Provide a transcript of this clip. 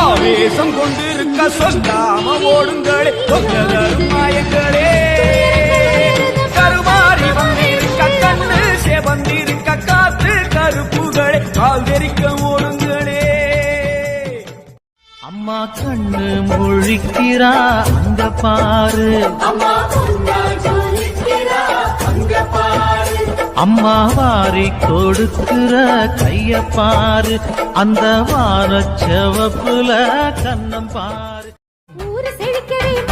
ஆவேசம் கொண்டிருக்க சொல்லாம ஓடுங்களே தொங்கதரும் மாயங்களே கருமாறி வந்திருக்க கண்ணு செவந்திருக்க காத்து கருப்புகளே கால் தெரிக்க ஓடுங்களே. அம்மா கண்ணு முழிக்கிறா அங்க பாரு. அம்மா அம்மா வாரி கொடுக்கிற கைய பாரு அந்த வார செவப்புல கண்ணம் பாரு. ஊரு செழிக்கிறேன்